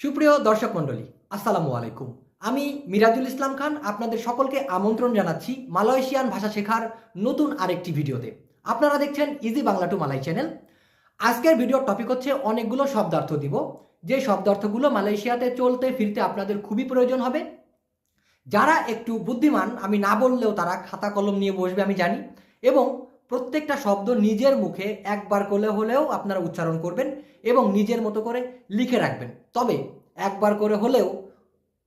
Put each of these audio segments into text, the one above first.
সুপ্রিয় দর্শক মণ্ডলী, আসসালামু আলাইকুম। আমি মিরাজুল ইসলাম খান, আপনাদের সকলকে আমন্ত্রণ জানাচ্ছি মালয়েশিয়ান ভাষা শেখার নতুন আরেকটি ভিডিওতে। আপনারা দেখছেন easy Bangla to Malay channel আজকের ভিডিওর টপিক হচ্ছে অনেকগুলো শব্দার্থ দিব। যে শব্দার্থগুলো মালয়েশিয়াতে চলতে ফিরতে আপনাদের খুবই প্রয়োজন হবে। যারা একটু বুদ্ধিমান, আমি না বললেও তারা খাতা কলম নিয়ে বসবে, আমি জানি। এবং প্রত্যেকটা শব্দ নিজের মুখে একবার করলে হলেও আপনারা উচ্চারণ করবেন এবং নিজের মতো করে লিখে রাখবেন। তবে একবার করে হলেও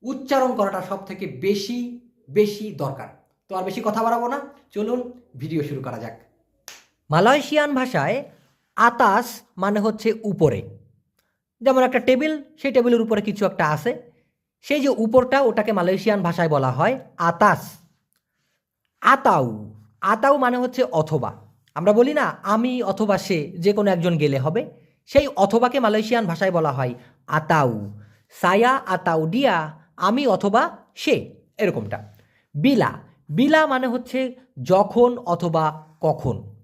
উচ্চারণ করাটা সব থেকে বেশি বেশি দরকার। তো আর বেশি কথা বাড়াবো না, চলুন ভিডিও শুরু করা যাক। মালয়েশিয়ান ভাষায় আতাস মানে হচ্ছে উপরে। যেমন একটা টেবিল, সেই টেবিলের উপরে কিছু একটা আছে। সেই যে উপরটা ওটাকে মালয়েশিয়ান ভাষায় বলা হয় আতাস। আতাউ। আতাউ মানে হচ্ছে অথবা। আমরা বলি না, আমি অথবা সে, যে কোনো একজন গেলে হবে। সেই অথবাকে মালয়েশিয়ান ভাষায় বলা হয় আতাউ। সায়া আতাউ ডিয়া আমি অথবা সে, এরকমটা। বিলা। বিলা মানে হচ্ছে যখন অথবা কখন।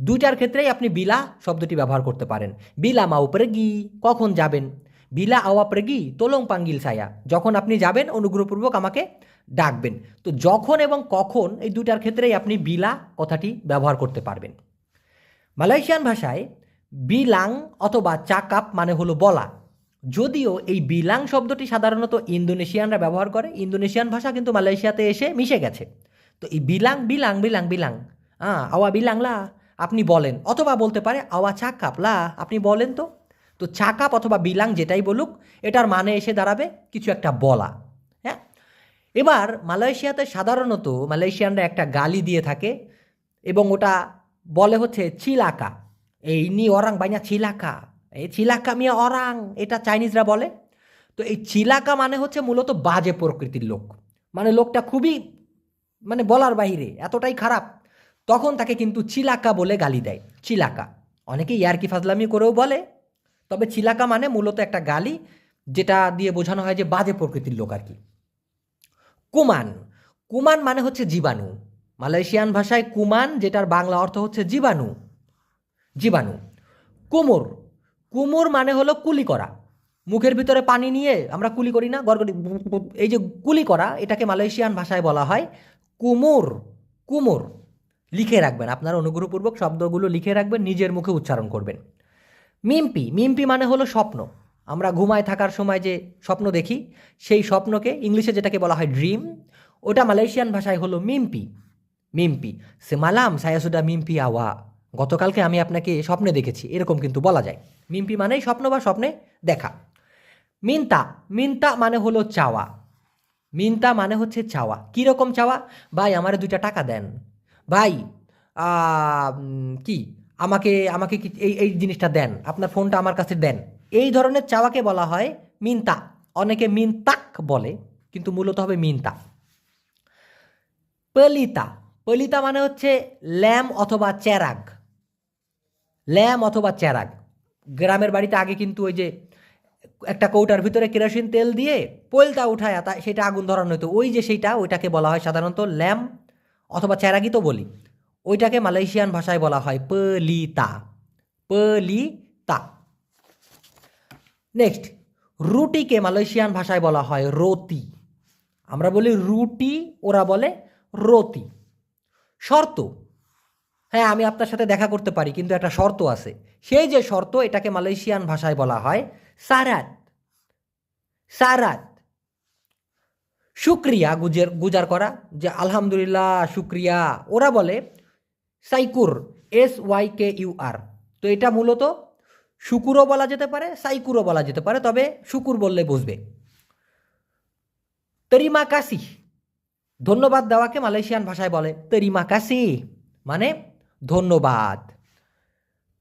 দুইটার ক্ষেত্রেই আপনি বিলা শব্দটি ব্যবহার করতে পারেন। বিলা মাউ প্রেগি কখন যাবেন? বিলা আওয়া প্রেগি তোলং পাঙ্গিল সায়া। যখন আপনি যাবেন, অনুগ্রহপূর্বক আমাকে ডাকবেন। তো যখন এবং কখন এই দুটার ক্ষেত্রেই আপনি বিলা কথাটি ব্যবহার করতে পারবেন। মালয়েশিয়ান ভাষায় বিলাং অথবা চাকাপ মানে হলো বলা। যদিও এই বিলাং শব্দটি সাধারণত ইন্দোনেশিয়ানরা ব্যবহার করে, ইন্দোনেশিয়ান ভাষা কিন্তু মালয়েশিয়াতে এসে মিশে গেছে। তো এই বিলাং বিলাং বিলাং বিলাং হ্যাঁ আওয়া বিলাংলা আপনি বলেন, অথবা বলতে পারে আওয়া চাকাপ লা, আপনি বলেন তো। তো চাকাপ অথবা বিলাং যেটাই বলুক, এটার মানে এসে দাঁড়াবে কিছু একটা বলা। এবার মালয়েশিয়াতে সাধারণত মালয়েশিয়ানরা একটা গালি দিয়ে থাকে এবং ওটা বলে হচ্ছে চিলাকা। এই নি অরাং বাইনা চিলাকা, এই চিলাকা মিয়া অরাং এটা চাইনিজরা বলে। তো এই চিলাকা মানে হচ্ছে মূলত বাজে প্রকৃতির লোক। মানে লোকটা খুবই মানে বলার বাইরে এতটাই খারাপ। তখন তাকে কিন্তু চিলাকা বলে গালি দেয়, চিলাকা। অনেকে ইয়ারকি ফাজলামি করেও বলে, তবে চিলাকা মানে মূলত একটা গালি যেটা দিয়ে বোঝানো হয় যে বাজে প্রকৃতির লোক আর কি। কুমান। কুমান মানে হচ্ছে জীবাণু। মালয়েশিয়ান ভাষায় কুমান, যেটার বাংলা অর্থ হচ্ছে জীবাণু। জীবাণু। কুমোর। কুমোর মানে হলো কুলি করা। মুখের ভিতরে পানি নিয়ে আমরা কুলি করি না গড়গড়ি এই যে কুলি করা, এটাকে মালয়েশিয়ান ভাষায় বলা হয় কুমোর। কুমোর। লিখে রাখবেন, আপনার অনুগ্রহপূর্বক শব্দগুলো লিখে রাখবেন, নিজের মুখে উচ্চারণ করবেন। মিম্পি। মিম্পি মানে হলো স্বপ্ন। আমরা ঘুমায় থাকার সময় যে স্বপ্ন দেখি, সেই স্বপ্নকে ইংলিশে যেটাকে বলা হয় ড্রিম ওটা মালয়েশিয়ান ভাষায় হলো মিম্পি মিম্পি সে মালাম সায়াসুদা মিম্পি আওয়া। গতকালকে আমি আপনাকে স্বপ্নে দেখেছি, এরকম কিন্তু বলা যায়। মিম্পি মানেই স্বপ্ন বা স্বপ্নে দেখা। মিন্তা মিন্তা মানে হলো চাওয়া। মিন্তা মানে হচ্ছে চাওয়া। কীরকম চাওয়া? ভাই, আমার দুইটা টাকা দেন। ভাই কি? আমাকে আমাকে এই এই জিনিসটা দেন। আপনার ফোনটা আমার কাছে দেন। এই ধরনের চাওয়াকে বলা হয় মিন্তা। অনেকে মিনতাক বলে, কিন্তু মূলত হবে মিন্তা। পলিতা। পলিতা মানে হচ্ছে ল্যাম অথবা চেরাগ ল্যাম অথবা চেরাগ গ্রামের বাড়িতে আগে কিন্তু ওই যে একটা কৌটার ভিতরে কেরোসিন তেল দিয়ে পলতা উঠায় তা সেটা আগুন ধরানো হতো। ওই যে সেইটা, ওইটাকে বলা হয় সাধারণত ল্যাম অথবা চেরাগি তো বলি। ওইটাকে মালয়েশিয়ান ভাষায় বলা হয় পলিতা। পলিতা। নেক্সট রুটিকে মালয়েশিয়ান ভাষায় বলা হয় রতি। আমরা বলি রুটি, ওরা বলে রতি। শর্ত। হ্যাঁ আমি আপনার সাথে দেখা করতে পারি, কিন্তু একটা শর্ত আছে। সেই যে শর্ত, এটাকে মালয়েশিয়ান ভাষায় বলা হয় সারাত। সারাত। শুক্রিয়া গুজের, গুজার করা, যে আলহামদুলিল্লাহ, শুক্রিয়া, ওরা বলে সাইকুর S Y K U R তো এটা মূলত শুকুরও বলা যেতে পারে, সাইকুরও বলা যেতে পারে, তবে শুকুর বললে বুঝবে তরিমা কাসি ধন্যবাদ দেওয়াকে মালয়েশিয়ান ভাষায় বলে। তরিমা কাসি মানে ধন্যবাদ।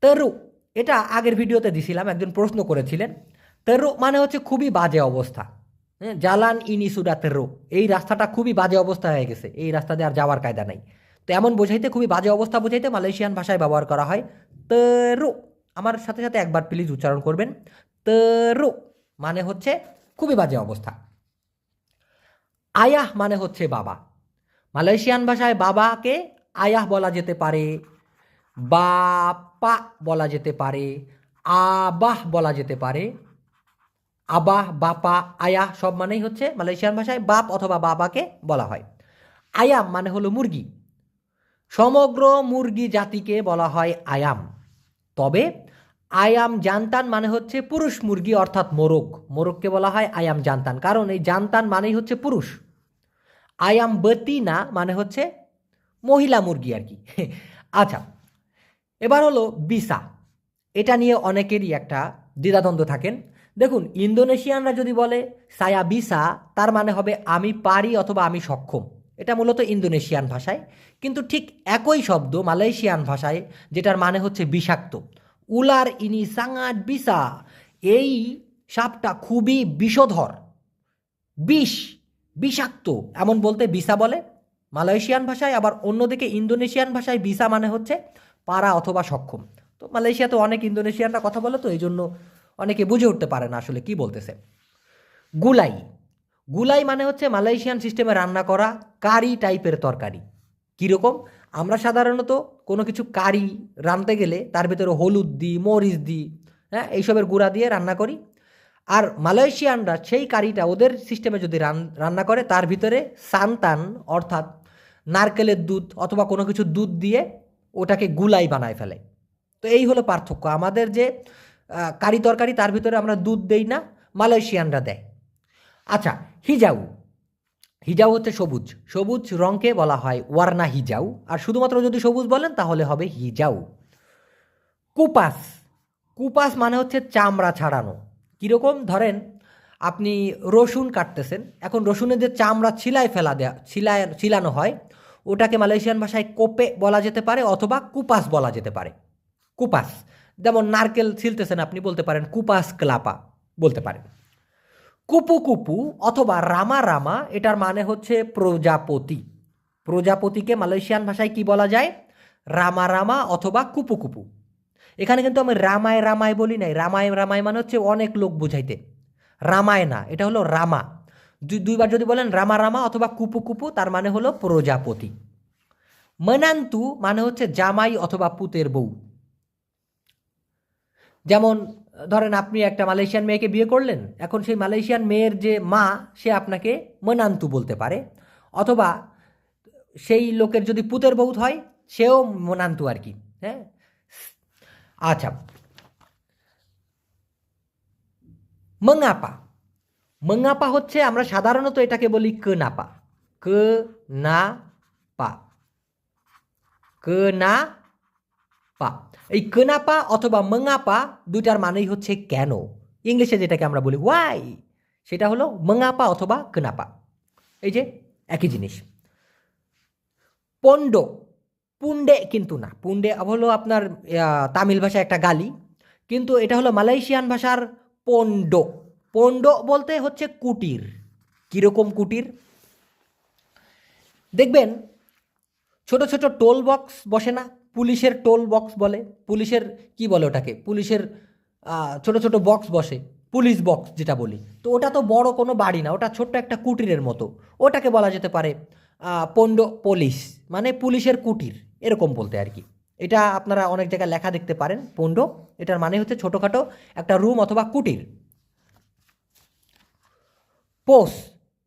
তেরু, এটা আগের ভিডিওতে দিছিলাম, একজন প্রশ্ন করেছিলেন। তেরু মানে হচ্ছে খুবই বাজে অবস্থা। হ্যাঁ জালান ইনিসুডা তেরু। এই রাস্তাটা খুবই বাজে অবস্থা হয়ে গেছে, এই রাস্তা দিয়ে আর যাওয়ার কায়দা নাই। তো এমন বোঝাইতে খুবই বাজে অবস্থা বোঝাইতে মালয়েশিয়ান ভাষায় ব্যবহার করা হয়। তেরু। আমার সাথে সাথে একবার প্লিজ উচ্চারণ করবেন। তেরু মানে হচ্ছে খুবই বাজে অবস্থা। আয়াহ মানে হচ্ছে বাবা। মালয়েশিয়ান ভাষায় বাবাকে আয়াহ বলা যেতে পারে, বাপা বলা যেতে পারে, আবাহ বলা যেতে পারে। আবাহ, বাপা আয়া সব মানেই হচ্ছে মালয়েশিয়ান ভাষায় বাপ অথবা বাবাকে বলা হয়। আয়াম মানে হলো মুরগি। সমগ্র মুরগি জাতিকে বলা হয় আয়াম। তবে আয়াম জানতান মানে হচ্ছে পুরুষ মুরগি অর্থাৎ মোরগ। মোরগকে বলা হয় আয়াম জানতান। কারণ এই জানতান মানেই হচ্ছে পুরুষ। আয়াম বতিনা মানে হচ্ছে মহিলা মুরগি আর কি। আচ্ছা এবার হলো বিসা। এটা নিয়ে অনেকেরই একটা দ্বিধাদ্বন্দ্ব থাকেন। দেখুন, ইন্দোনেশিয়ানরা যদি বলে সায়া বিসা, তার মানে হবে আমি পারি অথবা আমি সক্ষম। এটা মূলত ইন্দোনেশিয়ান ভাষায়। কিন্তু ঠিক একই শব্দ মালয়েশিয়ান ভাষায়, যেটার মানে হচ্ছে বিষাক্ত। উলার ইনি সাঙাট বিসা এই সাপটা খুবই বিষধর। বিষ, বিষাক্ত, এমন বলতে বিসা বলে। মালয়েশিয়ান ভাষায়, আবার অন্যদিকে ইন্দোনেশিয়ান ভাষায় বিসা মানে হচ্ছে পারা অথবা সক্ষম। তো মালয়েশিয়াতে অনেক ইন্দোনেশিয়ানরা কথা বলে, তো এই জন্য অনেকে বুঝে উঠতে পারে না আসলে কি বলতেছে। গুলাই গুলাই মানে হচ্ছে মালয়েশিয়ান সিস্টেমে রান্না করা কারি টাইপের তরকারি। কীরকম আমরা সাধারণত কোনো কিছু কারি রাঁধতে গেলে তার ভিতরে হলুদ দিই, মরিচ দিই হ্যাঁ এইসবের গুঁড়া দিয়ে রান্না করি। আর মালয়েশিয়ানরা সেই কারিটা ওদের সিস্টেমে যদি রান- রান্না করে, তার ভিতরে সান্তান অর্থাৎ নারকেলের দুধ অথবা কোনো কিছু দুধ দিয়ে ওটাকে গুলাই বানায় ফেলে। তো এই হলো পার্থক্য। আমাদের যে কারি তরকারি তার ভিতরে আমরা দুধ দেই না, মালয়েশিয়ানরা দেয়। আচ্ছা হিজাউ। হিজাউ হচ্ছে সবুজ। সবুজ রঙকে বলা হয় ওয়ার্না হিজাউ। আর শুধুমাত্র যদি সবুজ বলেন, তাহলে হবে হিজাউ। কুপাস। কুপাস মানে হচ্ছে চামড়া ছাড়ানো। কীরকম? ধরেন আপনি রসুন কাটতেছেন। এখন রসুনের যে চামড়া ছিলায় ফেলা দেয়া, ছিলায় ছিলানো হয়, ওটাকে মালয়েশিয়ান ভাষায় কোপে বলা যেতে পারে অথবা কুপাস বলা যেতে পারে। কুপাস। যেমন নারকেল ছিলতেছেন, আপনি বলতে পারেন কুপাস ক্লাপা বলতে পারেন। কুপু কুপু অথবা রামা রামা, এটার মানে হচ্ছে প্রজাপতি। প্রজাপতিকে মালয়েশিয়ান ভাষায় কি বলা যায়? রামা রামা অথবা কুপু কুপু। এখানে কিন্তু আমি রামায় রামায় বলি নাই। রামায় রামায় মানে হচ্ছে অনেক লোক বুঝাইতে। রামায় না, এটা হলো রামা। দুই- দুইবার যদি বলেন রামা রামা অথবা কুপু কুপু, তার মানে হলো প্রজাপতি। মনান্তু মানে হচ্ছে জামাই অথবা পুতের বউ। যেমন ধরেন আপনি একটা মালয়েশিয়ান মেয়েকে বিয়ে করলেন, এখন সেই মালয়েশিয়ান মেয়ের যে মা, সে আপনাকে মনান্তু বলতে পারে। অথবা সেই লোকের যদি পুতের বউ হয়, সেও মনান্তু আর কি হ্যাঁ? আচ্ছা। মঙ্গাপা মঙ্গাপা হচ্ছে আমরা সাধারণত এটাকে বলি কেনাপা। ক না পা ক না পা এই কেনাপা অথবা মঙ্গাপা দুইটার মানেই হচ্ছে কেন? ইংলিশে যেটাকে আমরা বলি ওয়াই সেটা হলো মঙ্গাপা অথবা কেনাপা। এই যে একই জিনিস। পণ্ড পুন্ডে কিন্তু না। পুন্ডে হলো আপনার তামিল ভাষায় একটা গালি, কিন্তু এটা হলো মালয়েশিয়ান ভাষার পণ্ড। পণ্ড বলতে হচ্ছে কুটির। কীরকম কুটির? দেখবেন, ছোট ছোট টোল বক্স বসে না। পুলিশের টোল বক্স বলে, পুলিশের কি বলে ওটাকে? পুলিশের ছোট ছোট বক্স বসে, পুলিশ বক্স যেটা বলি। তো ওটা তো বড় কোনো বাড়ি না, ওটা ছোট্ট একটা কুটিরের মতো। ওটাকে বলা যেতে পারে পণ্ড পুলিশ মানে পুলিশের কুটির, এরকম বলতে আর কি। এটা আপনারা অনেক জায়গায় লেখা দেখতে পারেন পণ্ড এটার মানে হচ্ছে ছোটোখাটো একটা রুম অথবা কুটির। পোস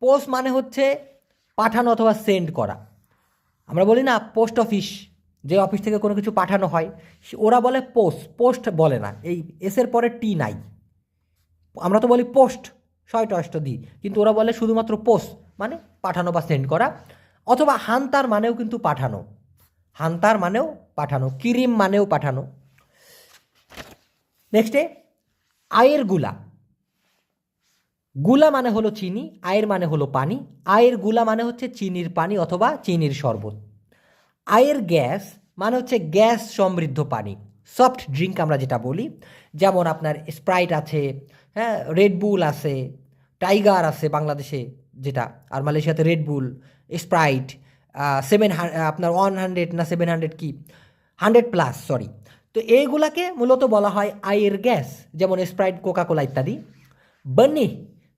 পোস মানে হচ্ছে পাঠানো অথবা সেন্ড করা। আমরা বলি না পোস্ট অফিস। যে অফিস থেকে কোনো কিছু পাঠানো হয় ওরা বলে পোস্ট পোস্ট বলে না। এই এসের পরে টি নাই। আমরা তো বলি পোস্ট ছয়টা অষ্ট দিই কিন্তু ওরা বলে শুধুমাত্র পোস্ট মানে পাঠানো বা সেন্ড করা। অথবা হান্তার মানেও কিন্তু পাঠানো। হান্তার মানেও পাঠানো, কিরিম মানেও পাঠানো। নেক্সটে আয়েরগুলা। গুলা মানে হলো চিনি, আয়ের মানে হলো পানি। আয়েরগুলা মানে হচ্ছে চিনির পানি অথবা চিনির শরবত। আয়ের গ্যাস মানে হচ্ছে গ্যাস সমৃদ্ধ পানি সফট ড্রিঙ্ক আমরা যেটা বলি। যেমন আপনার স্প্রাইট আছে হ্যাঁ রেডবুল আছে টাইগার আছে বাংলাদেশে যেটা, আর মালয়েশিয়াতে রেডবুল স্প্রাইট সেভেন আপনার ওয়ান হান্ড্রেড না সেভেন হান্ড্রেড কি? হান্ড্রেড প্লাস সরি তো এইগুলাকে মূলত বলা হয় আয়ের গ্যাস যেমন স্প্রাইট কোকাকোলা ইত্যাদি। বন্নি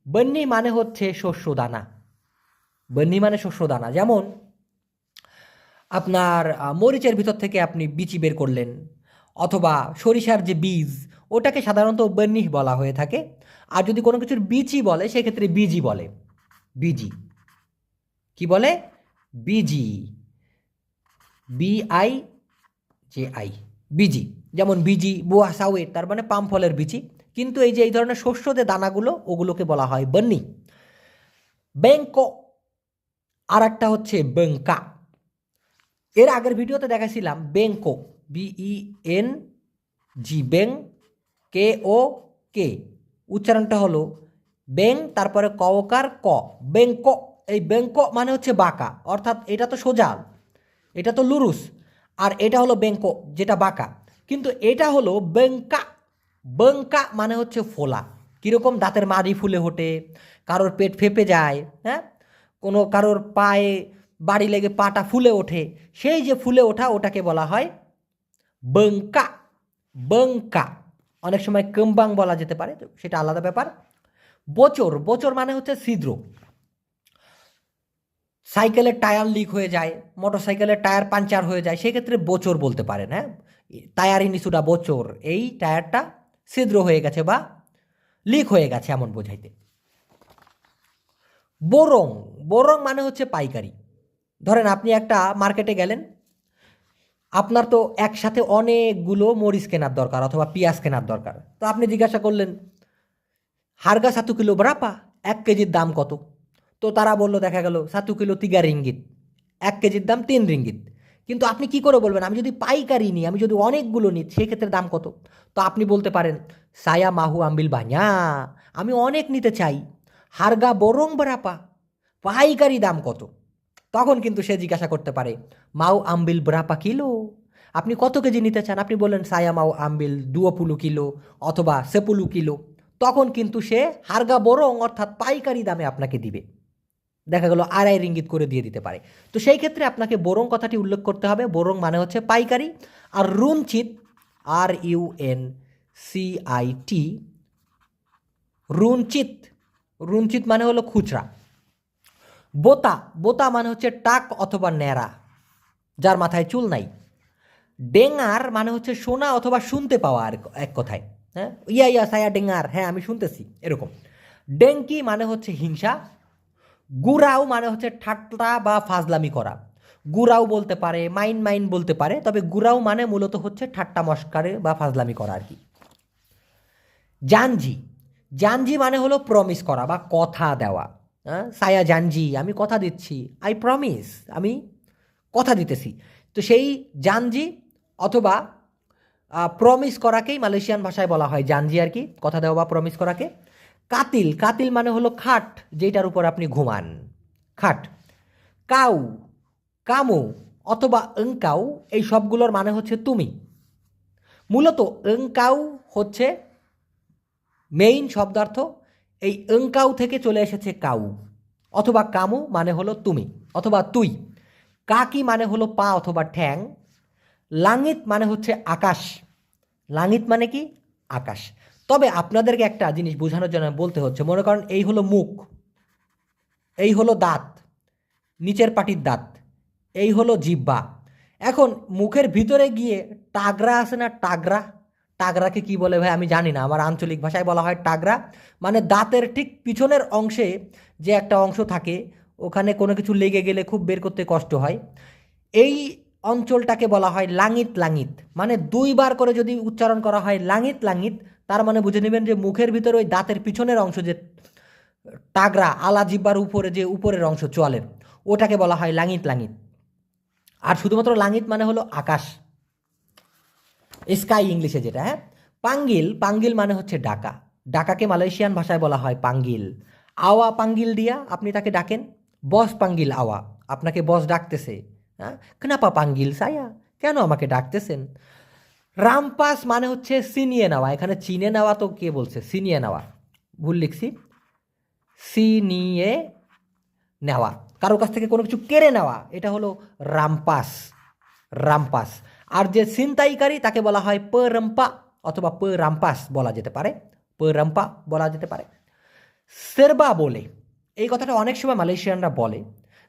বন্নি মানে হচ্ছে শস্য দানা। বন্নি মানে শস্য দানা। যেমন আপনার মরিচের ভিতর থেকে আপনি বিচি বের করলেন। অথবা সরিষার যে বীজ, ওটাকে সাধারণত বেনিহ বলা হয়ে থাকে। আর যদি কোনো কিছুর বিচি বলে, সেক্ষেত্রে বিজি বলে। বিজি। কি বলে? বিজি। বিআই জে আই বিজি। যেমন বিজি, বোয়া সাউয়ে তার মানে পাম ফলের বিচি। কিন্তু এই যে, এই ধরনের শস্যদের দানাগুলো, ওগুলোকে বলা হয় বন্নি ব্যাংকো আর একটা হচ্ছে বেঙ্কা এর আগের ভিডিওতে দেখাছিলাম বেঙ্কো বিই এন জি বেং কে ও কে উচ্চারণটা হলো বেং তারপরে কওকার ক। বেঙ্ক, এই বেঙ্ক মানে হচ্ছে বাঁকা, অর্থাৎ এটা তো সোজা, এটা তো লুরুস, আর এটা হলো বেঙ্ক, যেটা বাঁকা। কিন্তু এটা হলো বেঙ্কা বেঙ্কা মানে হচ্ছে ফোলা। কীরকম দাঁতের মাড়ি ফুলে ওঠে, কারোর পেট ফেপে যায় হ্যাঁ? কোনো কারোর পায়ে বাড়ি লেগে পাটা ফুলে ওঠে। সেই যে ফুলে ওঠা, ওটাকে বলা হয় বঙ্কা বঙ্কা অনেক সময় কম্বাং বলা যেতে পারে সেটা আলাদা ব্যাপার। বচর বচর মানে হচ্ছে ছিদ্র। সাইকেলের টায়ার লিক হয়ে যায় মোটর সাইকেলের টায়ার পাঞ্চার হয়ে যায়, সেক্ষেত্রে বচর বলতে পারেন হ্যাঁ? টায়ারই নিচুটা বচর, এই টায়ারটা ছিদ্র হয়ে গেছে বা লিক হয়ে গেছে এমন বোঝাইতে। বোরং বোরং মানে হচ্ছে পাইকারি। ধরেন আপনি একটা মার্কেটে গেলেন, আপনার তো একসাথে অনেকগুলো মরিচ কেনার দরকার অথবা পেঁয়াজ কেনার দরকার। তো আপনি জিজ্ঞাসা করলেন, হারগা সাতু কিলো ব্রাপা? এক কেজির দাম কত? তো তারা বলল, দেখা গেল, সাতু কিলো তিগা রিঙ্গিত। এক কেজির দাম তিন রিঙ্গিত। কিন্তু আপনি কি করে বলবেন? আমি যদি পাইকারি নিই, আমি যদি অনেকগুলো নিই, সেক্ষেত্রে দাম কত? তো আপনি বলতে পারেন, সায়া মাহু আম্বিল বাñা আমি অনেক নিতে চাই। হারগা বরং ব্রাপা। পাইকারি দাম কত? তখন কিন্তু সে জিজ্ঞাসা করতে পারে, মাও আম্বিল ব্রাপা কিলো? আপনি কত কেজি নিতে চান? আপনি বললেন, সায়া মাও আম্বিল দুয়োপুলু কিলো অথবা সেপুলু কিলো। তখন কিন্তু সে হারগা বরং অর্থাৎ পাইকারি দামে আপনাকে দিবে। দেখা গেল আড়াই রিঙ্গিত করে দিয়ে দিতে পারে। তো সেই ক্ষেত্রে আপনাকে বোরং কথাটি উল্লেখ করতে হবে, বোরং মানে হচ্ছে পাইকারি আর রুনচিত, R U N C I T, রুনচিত। রুনচিত মানে হলো খুচরা। বোতা বোতা মানে হচ্ছে টাক অথবা ন্যাড়া, যার মাথায় চুল নাই। ডেঙ্গার মানে হচ্ছে শোনা অথবা শুনতে পাওয়া আর এক কথায় হ্যাঁ? ইয়া ইয়া, সায়া ডেঙ্গার হ্যাঁ আমি শুনতেছি, এরকম। ডেঙ্কি মানে হচ্ছে হিংসা গুরাও মানে হচ্ছে ঠাট্টা বা ফাজলামি করা। গুরাও বলতে পারে, মাইন মাইন বলতে পারে, তবে গুরাও মানে মূলত হচ্ছে ঠাট্টা মস্কারে বা ফাজলামি করা আর কি। জানজি জানজি মানে হলো প্রমিস করা বা কথা দেওয়া। হ্যাঁ? সায়া জানজি, আমি কথা দিচ্ছি। আই প্রমিস আমি কথা দিতেছি। তো সেই জানজি অথবা প্রমিস করাকেই মালয়েশিয়ান ভাষায় বলা হয়। জানজি আর কি, কথা দেওয়া বা প্রমিস করাকে। কাতিল কাতিল মানে হলো খাট যেটার উপর আপনি ঘুমান। খাট। কাউ, কামু অথবা অঙ্কাউ এই সবগুলোর মানে হচ্ছে তুমি। মূলত অঙ্কাউ হচ্ছে মেইন শব্দার্থ এই অঙ্কাউ থেকে চলে এসেছে কাউ। অথবা কামু মানে হলো তুমি, অথবা তুই। কাকি মানে হলো পা অথবা ঠ্যাং। লাঙিত মানে হচ্ছে আকাশ। লাঙিত মানে কি? আকাশ। তবে আপনাদেরকে একটা জিনিস বোঝানোর জন্য বলতে হচ্ছে, মনে করেন এই হলো মুখ, এই হলো দাঁত, নিচের পাটির দাঁত, এই হলো জিব্বা এখন মুখের ভিতরে গিয়ে টাগরা আছে না টাগরা টাগরাকে কি বলে ভাই? আমি জানি না। আমার আঞ্চলিক ভাষায় বলা হয় টাগরা। মানে দাঁতের ঠিক পিছনের অংশে যে একটা অংশ থাকে, ওখানে কোনো কিছু লেগে গেলে খুব বের করতে কষ্ট হয়। এই অঞ্চলটাকে বলা হয় লাঙিত লাঙিত। মানে দুইবার করে যদি উচ্চারণ করা হয় লাঙিত লাঙিত, তার মানে বুঝে নেবেন যে মুখের ভিতরে ওই দাঁতের পিছনের অংশ যে টাগরা, আলা জিব্বার উপরে যে উপরের অংশ চোয়ালের, ওটাকে বলা হয় লাঙিত লাঙিত। আর শুধুমাত্র লাঙিত মানে হলো আকাশ। স্কাই ইংলিশে যেটা হ্যাঁ? পাঙ্গিল পাঙ্গিল মানে হচ্ছে ডাকা। ডাকাকে মালয়েশিয়ান ভাষায় বলা হয় পাঙ্গিল। আওয়া পাঙ্গিল দিয়া আপনি তাকে ডাকেন। বস পাঙ্গিল আওয়া, আপনাকে বস ডাকতেছে হ্যাঁ? কেনাপা পাঙ্গিল সায়া, কেন আমাকে ডাকতেছেন? রামপাস মানে হচ্ছে সিনিয়ে নেওয়া, এখানে চিনে নেওয়া তো কে বলছে? সিনিয়ে নেওয়া। ভুল লিখছি। সিনিয়ে নেওয়া। কারোর কাছ থেকে কোনো কিছু কেড়ে নেওয়া, এটা হলো রামপাস রামপাস। আর যে ছিনতাইকারী তাকে বলা হয় প রম্পা অথবা প রাম্পাস বলা যেতে পারে প রম্পা বলা যেতে পারে। সেরবা বলে, এই কথাটা অনেক সময় মালয়েশিয়ানরা বলে।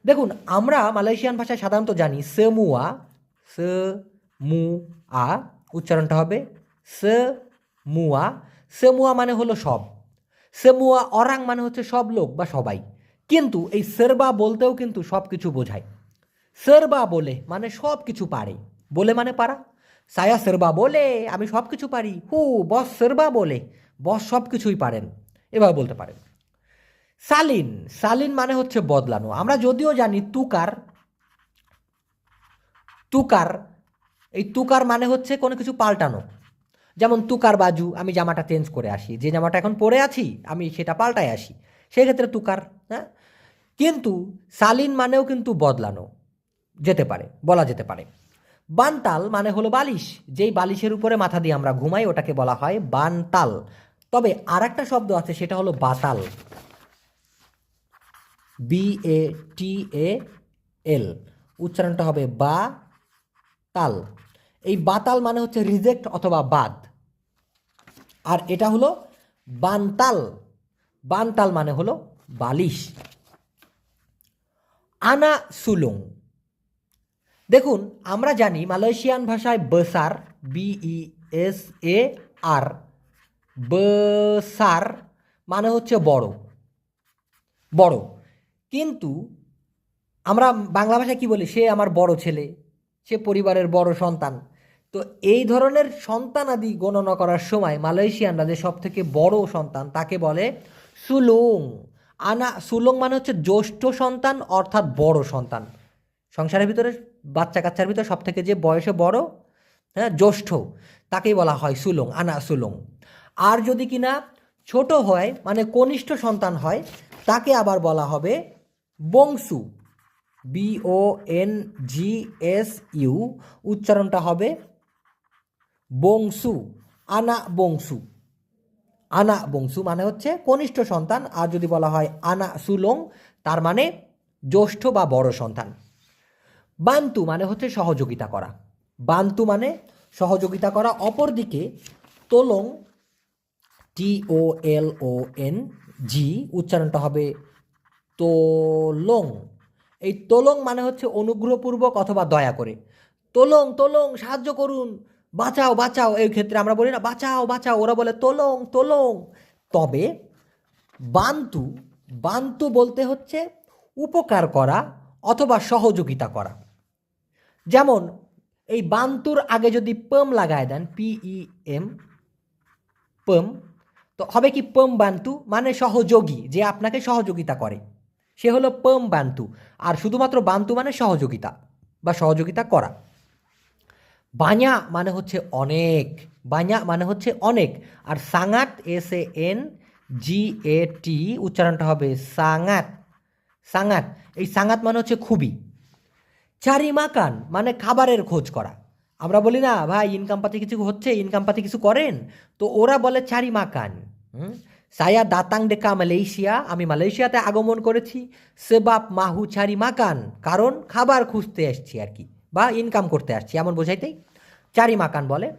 দেখুন, আমরা মালয়েশিয়ান ভাষায় সাধারণত জানি সেমুয়া সে মু আ উচ্চারণটা হবে স মুয়া সেমুয়া মানে হলো সব। সেমুয়া অরাং মানে হচ্ছে সব লোক বা সবাই। কিন্তু এই সেরবা বলতেও কিন্তু সব কিছু বোঝায়। সেরবা বলে মানে সব কিছু পারে। বলে মানে পারা? সায়া সেরবা বলে, আমি সব কিছু পারি। হু, বস সেরবা বলে, বস সব কিছুই পারেন। এভাবে বলতে পারেন। সালিন সালিন মানে হচ্ছে বদলানো। আমরা যদিও জানি তুকার তুকার, এই তুকার মানে হচ্ছে কোনো কিছু পাল্টানো। যেমন তুকার বাজু, আমি জামাটা চেঞ্জ করে আসি। যে জামাটা এখন পরে আছি, আমি সেটা পাল্টায় আসি। সেক্ষেত্রে তুকার হ্যাঁ? কিন্তু সালিন মানেও কিন্তু বদলানো। যেতে পারে, বলা যেতে পারে। বানতাল মানে হলো বালিশ। যেই বালিশের উপরে মাথা দিয়ে আমরা ঘুমাই, ওটাকে বলা হয় বানতাল। তবে আর একটা শব্দ আছে, সেটা হলো বাতাল। বি এ টি এ এল উচ্চারণটা হবে বা তাল এই বাতাল মানে হচ্ছে রিজেক্ট অথবা বাদ। আর এটা হলো বানতাল। বানতাল মানে হলো বালিশ। আনা সুলুং। দেখুন, আমরা জানি মালয়েশিয়ান ভাষায় বসার বিই এস এ আর বসার মানে হচ্ছে বড়। বড়। কিন্তু আমরা বাংলা ভাষায় কি বলি? সে আমার বড় ছেলে, সে পরিবারের বড় সন্তান। তো এই ধরনের সন্তানাদি গণনা করার সময় মালয়েশিয়ানরা যে সব থেকে বড় সন্তান, তাকে বলে সুলুং। আনা সুলুং মানে হচ্ছে জ্যৈষ্ঠ সন্তান, অর্থাৎ বড় সন্তান। সংসারের ভিতরে বাচ্চা কাচ্চার ভিতরে সব থেকে যে বয়সে বড় হ্যাঁ জ্যৈষ্ঠ, তাকেই বলা হয় সুলং, আনা সুলং। আর যদি কিনা ছোট হয় মানে কনিষ্ঠ সন্তান হয়, তাকে আবার বলা হবে বংশু B O N G S U উচ্চারণটা হবে বংশু, আনা বংশু। আনা বংশু মানে হচ্ছে কনিষ্ঠ সন্তান, আর যদি বলা হয় আনা সুলং, তার মানে জ্যৈষ্ঠ বা বড় সন্তান। বান্তু মানে হচ্ছে সহযোগিতা করা। বান্তু মানে সহযোগিতা করা। অপরদিকে তোলং টি ও এল ও এন জি উচ্চারণটা হবে তোলং। এই তোলং মানে হচ্ছে অনুগ্রহপূর্বক অথবা দয়া করে। তোলং তোলং, সাহায্য করুন। বাঁচাও বাঁচাও। এই ক্ষেত্রে আমরা বলি না, বাঁচাও বাঁচাও। ওরা বলে তোলং তোলং। তবে বান্তু বান্তু বলতে হচ্ছে উপকার করা অথবা সহযোগিতা করা। যেমন, এই বান্তুর আগে যদি পম লাগায় দেন পিই এম পম, তো হবে কি পম বান্তু মানে সহযোগী, যে আপনাকে সহযোগিতা করে। সে হলো পম বান্তু, আর শুধুমাত্র বান্তু মানে সহযোগিতা, বা সহযোগিতা করা। বাñা মানে হচ্ছে অনেক বাñা মানে হচ্ছে অনেক, আর সাঙাত এস এ এন জি এ টি উচ্চারণটা হবে সাঙাত সাঙাত, এই সাঙাত মানে হচ্ছে খুবই। চারি মাকান মানে খাবারের খোঁজ করা। আমরা বলি, না, ভাই ইনকাম পাতি কিছু হচ্ছে ইনকাম পাতি কিছু করেন। তো ওরা বলে, চারি মাকান? সায়া দাতাং ডেকা মালয়েশিয়া, আমি মালয়েশিয়াতে আগমন করেছি। সেবাপ মাহু চারি মাকান, কারণ খাবার খুঁজতে এসছি আর কি, বা ইনকাম করতে আসছি, এমন বোঝাইতেই। চারি মাকান বলে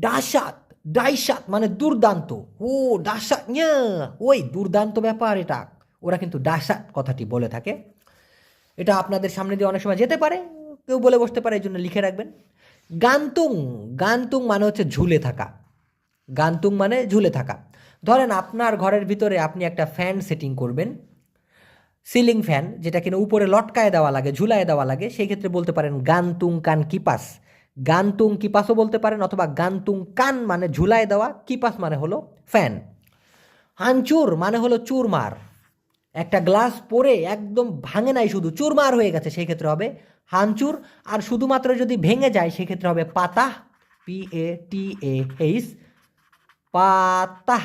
ডাসাত ডাইসাত মানে দুর্দান্ত। ও ডাসাত ওই দুর্দান্ত ব্যাপার এটা। ওরা কিন্তু ডাসাত কথাটি বলে থাকে। এটা আপনাদের সামনে দিয়ে অনেক সময় যেতে পারে, কেউ বলে বসতে পারে, এই জন্য লিখে রাখবেন। গান্তুং গান্তুং মানে হচ্ছে ঝুলে থাকা। গান্তুং মানে ঝুলে থাকা। ধরেন আপনার ঘরের ভিতরে আপনি একটা ফ্যান সেটিং করবেন, সিলিং ফ্যান, যেটা কিনা উপরে লটকায় দেওয়া লাগে, ঝুলায় দেওয়া লাগে, সেই ক্ষেত্রে বলতে পারেন গান্তুং কান কিপাস। গান্তুং কিপাসও বলতে পারেন, অথবা গান্তুং কান মানে ঝুলায় দেওয়া, কিপাস মানে হলো ফ্যান। হাঞ্চুর মানে হলো চুরমার। একটা গ্লাস পরে একদম ভাঙে নাই শুধু, চুরমার হয়ে গেছে, সেই ক্ষেত্রে হবে হাঞ্চুর আর শুধুমাত্র যদি ভেঙে যায় সেক্ষেত্রে হবে পাতা পি এ টি এ এইস পাতা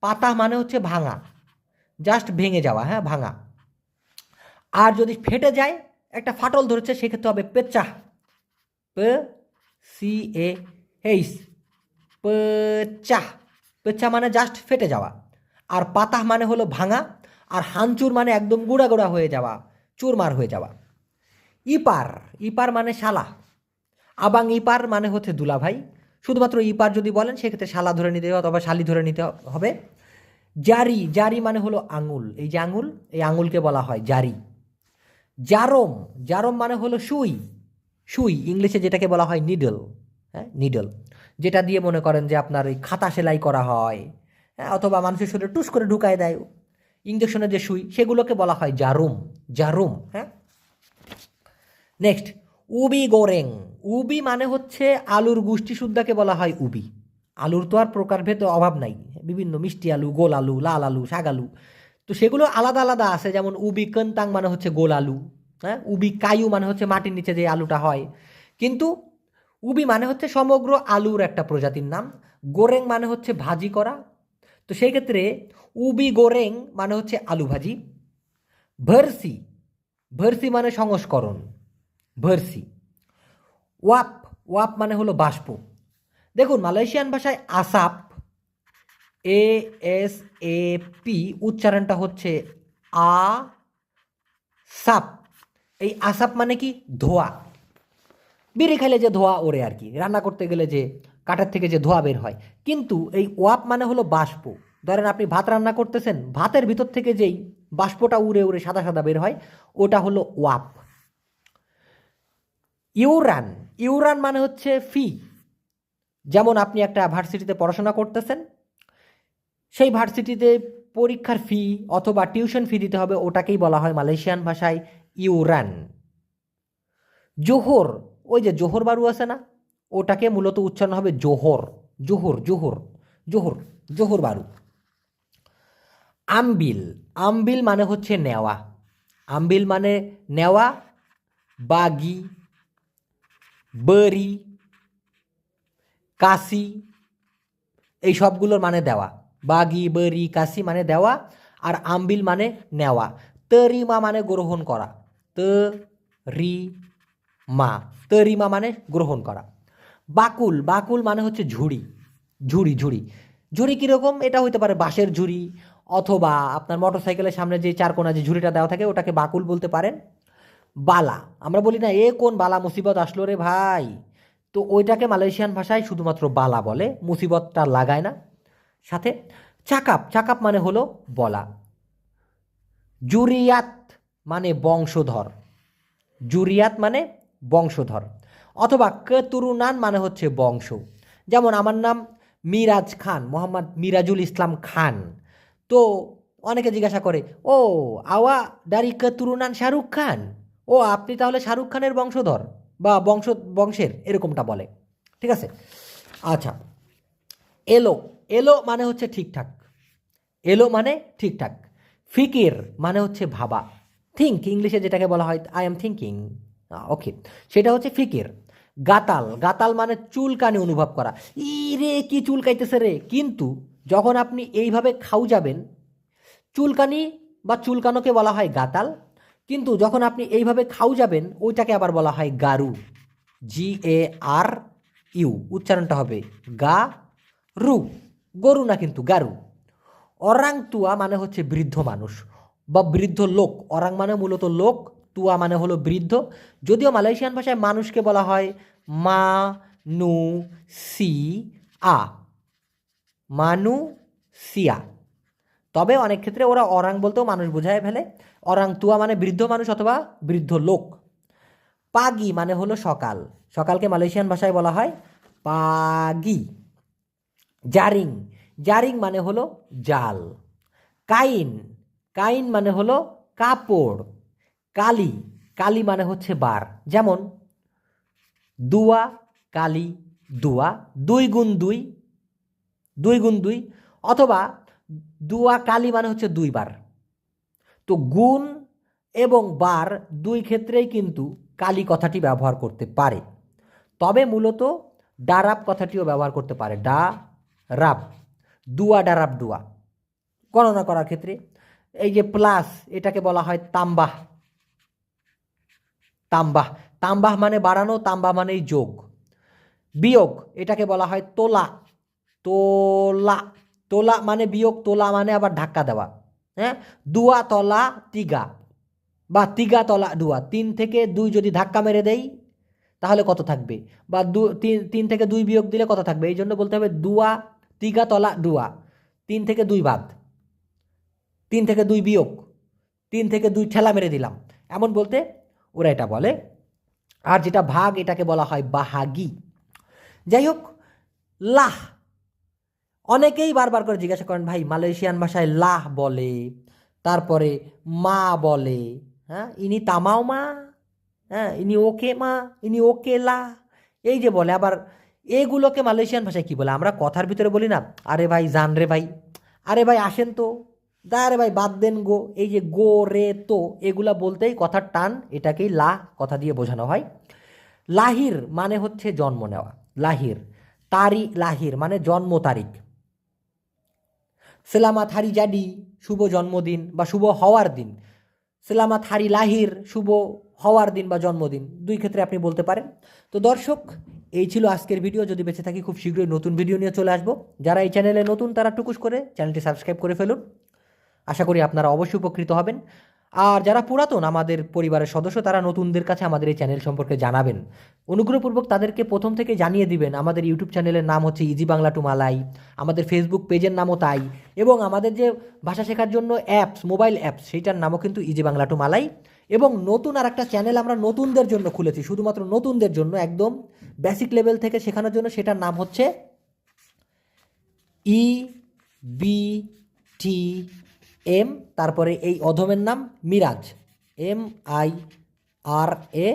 পাতা মানে হচ্ছে ভাঙা। জাস্ট ভেঙে যাওয়া হ্যাঁ ভাঙা। আর যদি ফেটে যায়, একটা ফাটল ধরেছে সেক্ষেত্রে হবে পেচা পে সি এ এইস পেচা পেচা মানে জাস্ট ফেটে যাওয়া। আর পাতা মানে হলো ভাঙা। আর হানচুর মানে একদম গুঁড়া গুঁড়া হয়ে যাওয়া, চুরমার হয়ে যাওয়া। ইপার ইপার মানে শালা। আবাং ইপার মানে হচ্ছে দুলাভাই। শুধুমাত্র ইপার যদি বলেন, সেক্ষেত্রে শালা ধরে নিতে হবে অথবা শালি ধরে নিতে হবে। জারি জারি মানে হলো আঙুল। এই যে আঙুল, এই আঙুলকে বলা হয় জারি। জারম জারম মানে হলো সুই। সুই, ইংলিশে যেটাকে বলা হয় নিডল। হ্যাঁ নিডল। যেটা দিয়ে মনে করেন যে আপনার ওই খাতা সেলাই করা হয়। হ্যাঁ অথবা মানুষের শরীরে টুস করে ঢুকায় দেয়। ইঞ্জেকশনের যে সুই, সেগুলোকে বলা হয় জারুম জারুম হ্যাঁ? নেক্সট উবি গোরেং। উবি মানে হচ্ছে আলুর গুষ্টি শুদ্ধাকে বলা হয় উবি। আলুর তো আর প্রকারভেদ অভাব নাই। বিভিন্ন মিষ্টি আলু, গোল আলু, লাল আলু, শাক আলু। তো সেগুলো আলাদা আলাদা আছে, যেমন উবি কন্তাং মানে হচ্ছে গোল আলু হ্যাঁ? উবি কায়ু মানে হচ্ছে মাটির নিচে যে আলুটা হয়। কিন্তু উবি মানে হচ্ছে সমগ্র আলুর একটা প্রজাতির নাম। গোরেং মানে হচ্ছে ভাজি করা তো সেই ক্ষেত্রে উবি গোরেং মানে হচ্ছে আলু ভাজি, ভার্সি ভার্সি মানে সংস্করণ, ভার্সি। ওয়াপ ওয়াপ মানে হলো বাষ্প। দেখুন, মালয়েশিয়ান ভাষায় আসাপ, এ এস এ পি উচ্চারণটা হচ্ছে আ, সাপ। এই আসাপ মানে কি? ধোয়া। বিড়ি খাইলে যে ধোয়া ওড়ে আর কি। রান্না করতে গেলে যে কাঠের থেকে যে ধোয়া বের হয়। কিন্তু এই ওয়াপ মানে হলো বাষ্প। ধরেন আপনি ভাত রান্না করতেছেন, ভাতের ভিতর থেকে যেই বাষ্পটা উড়ে উড়ে সাদা সাদা বের হয়, ওটা হলো ওয়াপ। ইউরান ইউরান মানে হচ্ছে ফি। যেমন আপনি একটা ভার্সিটিতে পড়াশোনা করতেছেন, সেই ভার্সিটিতে পরীক্ষার ফি অথবা টিউশন ফি দিতে হবে, ওটাকেই বলা হয় মালয়েশিয়ান ভাষায় ইউরান। জোহর, ওই যে জোহর বারু আছে না? ওটাকে মূলত উচ্চারণ হবে জোহর জোহর জোহর জোহর জোহর বারু। আমবিল আমবিল মানে হচ্ছে নেওয়া। আমবিল মানে নেওয়া, বাগি, বরি, কাশি, এই সবগুলোর মানে দেওয়া। বাগি, বরি, কাশি মানে দেওয়া আর আমবিল মানে নেওয়া। তরিমা মানে গ্রহণ করা। ত রি মা তরিমা মানে গ্রহণ করা। বাকুল বাকুল মানে হচ্ছে ঝুড়ি ঝুড়ি ঝুড়ি। ঝুড়ি কীরকম? এটা হইতে পারে বাঁশের ঝুড়ি অথবা আপনার মোটর সাইকেলের সামনে যে চারকোনা যে ঝুড়িটা দেওয়া থাকে ওটাকে বাকুল বলতে পারেন। বালা, আমরা বলি না, এ কোন বালা মুসিবত আসলো রে ভাই? তো ওইটাকে মালয়েশিয়ান ভাষায় শুধুমাত্র বালা বলে, মুসিবতটা লাগায় না। সাথে চাকাপ চাকাপ মানে হলো বলা। জুরিয়াত মানে বংশধর, জুরিয়াত মানে বংশধর। অথবা কেতুরুনান মানে হচ্ছে বংশ। যেমন আমার নাম মিরাজ খান, মোহাম্মদ মিরাজুল ইসলাম খান। তো অনেকে জিজ্ঞাসা করে, ও, আওয়া দারি কেতুরুনান শাহরুখ খান? ও, আপনি তাহলে শাহরুখ খানের বংশধর বা বংশ, বংশের, এরকমটা বলে। ঠিক আছে? আচ্ছা। এলো এলো মানে হচ্ছে ঠিকঠাক। এলো মানে ঠিকঠাক। ফিকির মানে হচ্ছে ভাবা। থিঙ্ক ইংলিশে যেটাকে বলা হয়, আই এম থিঙ্কিং ওকে। সেটা হচ্ছে ফিকির। গাতাল গাতাল মানে চুলকানি অনুভব করা। ই রে কি চুলকাইতেছে রে। কিন্তু যখন আপনি এইভাবে খাউ যাবেন, চুলকানি বা চুলকানোকে বলা হয় গাতাল, কিন্তু যখন আপনি এইভাবে খাউ যাবেন, ওইটাকে আবার বলা হয় গারু। জি এ আর ইউ উচ্চারণটা হবে গা রু গরু না কিন্তু গারু। অরাংতুয়া মানে হচ্ছে বৃদ্ধ মানুষ বা বৃদ্ধ লোক। অরাং মানে মূলত লোক তুয়া মানে হলো বৃদ্ধ। যদিও মালয়েশিয়ান ভাষায় মানুষকে বলা হয় মা, নু, সি, আ। মানু, সিয়া। তবে অনেক ক্ষেত্রে ওরা অরাং বলতেও মানুষ বোঝায় ফেলে। অরাং তুয়া মানে বৃদ্ধ মানুষ অথবা বৃদ্ধ লোক। পাগি মানে হলো সকাল। সকালকে মালয়েশিয়ান ভাষায় বলা হয় পাগি। জারিং। জারিং মানে হলো জাল। কাইন। কাইন মানে হলো কাপড়। কালি কালি মানে হচ্ছে বার। যেমন, দুয়া, কালি, দুয়া, দুই গুণ দুই দুই গুণ দুই, অথবা দুয়া, কালি মানে হচ্ছে দুইবার তো গুণ এবং বার দুই ক্ষেত্রেই কিন্তু কালি কথাটি ব্যবহার করতে পারে। তবে মূলত ডারাব কথাটিও ব্যবহার করতে পারে। ডা রাব দুয়া, ডারাব, দুয়া। গণনা করার ক্ষেত্রে এই যে প্লাস, এটাকে বলা হয় তাম্বাহ। তাম্বাহ। তাম্বাহ মানে বাড়ানো, তাম্বাহ মানেই যোগ। বিয়োগ, এটাকে বলা হয় তোলা। তোলা। তোলা মানে বিয়োগ, তোলা মানে আবার ধাক্কা দেওয়া। হ্যাঁ? দুয়া, তলা, তিগা। বা তিগা, তলা, দুয়া। তিন থেকে দুই যদি ধাক্কা মেরে দেই, তাহলে কত থাকবে? বা দু, তিন তিন থেকে দুই বিয়োগ দিলে কত থাকবে? এই জন্য বলতে হবে দুয়া, তিগা, তলা, দুয়া। তিন থেকে দুই বাদ। তিন থেকে দুই বিয়োগ। তিন থেকে দুই ঠেলা মেরে দিলাম। এমন বলতে ওরা এটা বলে। আর যেটা ভাগ, এটাকে বলা হয় বাহাগি। যাই হোক, লাহ। অনেকেই বারবার করে জিজ্ঞাসা করেন, ভাই, মালয়েশিয়ান ভাষায় লাহ বলে, তারপরে মা বলে হ্যাঁ ইনি তামাও মা হ্যাঁ ইনি ওকে মা, ইনি ওকে লা। এই যে বলে, আবার এগুলোকে মালয়েশিয়ান ভাষায় কি বলে? আমরা কথার ভিতরে বলি না, আরে ভাই, জান রে ভাই, আরে ভাই, আসেন তো। দা ভাই, বাদ দেন গো। এই যে গো, রে, তো, এগুলা বলতেই কথার টান, এটাকেই লা কথা দিয়ে বোঝানো হয়। লাহির মানে হচ্ছে জন্ম নেওয়া। লাহির, তারি, লাহির মানে জন্ম তারিখ। সেলামাত হারি জাডি, শুভ জন্মদিন বা শুভ হওয়ার দিন। সেলামাত হারি লাহির, শুভ হওয়ার দিন বা জন্মদিন, দুই ক্ষেত্রে আপনি বলতে পারেন। তো দর্শক, এই ছিল আজকের ভিডিও। যদি বেঁচে থাকি, খুব শীঘ্রই নতুন ভিডিও নিয়ে চলে আসব। যারা এই চ্যানেলে নতুন, তারা টুকুস করে চ্যানেলটি সাবস্ক্রাইব করে ফেলুন। আশা করি আপনারা অবশ্যই উপকৃত হবেন। আর যারা পুরাতন আমাদের পরিবারের সদস্য, তারা নতুনদের কাছে আমাদের এই চ্যানেল সম্পর্কে জানাবেন। অনুগ্রহপূর্বক তাদেরকে প্রথম থেকে জানিয়ে দিবেন, আমাদের ইউটিউব চ্যানেলের নাম হচ্ছে ইজি বাংলা টু মালাই, আমাদের ফেসবুক পেজের নামও তাই, এবং আমাদের যে ভাষা শেখার জন্য অ্যাপস, মোবাইল অ্যাপস, সেইটার নামও কিন্তু ইজি বাংলা টু মালাই, এবং নতুন আর একটা চ্যানেল আমরা নতুনদের জন্য খুলেছি, শুধুমাত্র নতুনদের জন্য, একদম বেসিক লেভেল থেকে শেখানোর জন্য, সেটার নাম হচ্ছে ই বি টি এম, তারপরে এই অধমের নাম Miraj. M I R A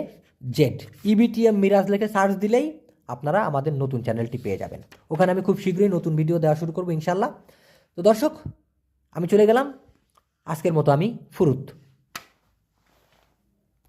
Z. EBTM Miraj লেখে সার্চ দিলেই আপনারা আমাদের নতুন চ্যানেলটি পেয়ে যাবেন। ওখানে আমি খুব শীঘ্রই নতুন ভিডিও দেওয়া শুরু করব ইনশাল্লাহ তো দর্শক, আমি চলে গেলাম। আজকের মতো আমি ফুরুত।